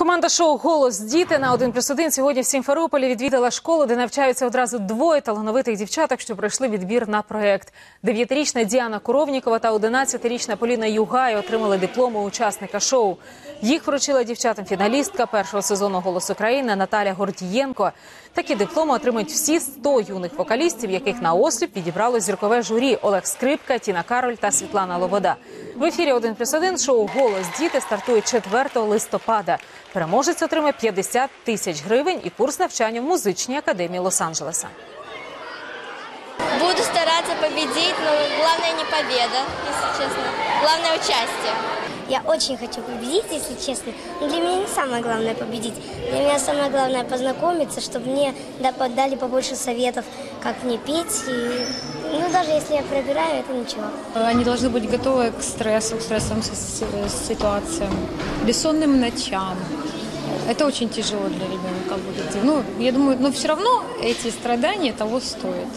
Команда шоу Голос діти на 1 плюс 1 сьогодні в Сімферополі відвідала школу, де навчаються одразу двоє талановитих дівчаток, що пройшли відбір на проект. Дев'ятирічна Діана Коровнікова та 11-річна Поліна Югай отримали дипломи учасника шоу. Їх вручила дівчатам фіналістка першого сезону Голос України Наталя Гордієнко. Такі дипломи отримують всі 100 юних вокалістів, яких на осліп відібрало зіркове журі Олег Скрипка, Тіна Кароль та Світлана Лобода. В ефірі 1 плюс 1 шоу Голос діти стартує 4 листопада. Переможець отримає 50 тисяч гривень і курс навчання в музичній академії Лос-Анджелеса. Буду стараться победить, но главное не победа, если честно. Главное участие. Я очень хочу победить, если честно. Но для меня не самое главное победить. Для меня самое главное познакомиться, чтобы мне да- дали побольше советов, как мне петь. И, ну, даже если я проиграю, это ничего. Они должны быть готовы к стрессу, к стрессовым си- си- ситуациям, бессонным ночам. Это очень тяжело для ребенка будет. Ну, я думаю, но все равно эти страдания того стоят.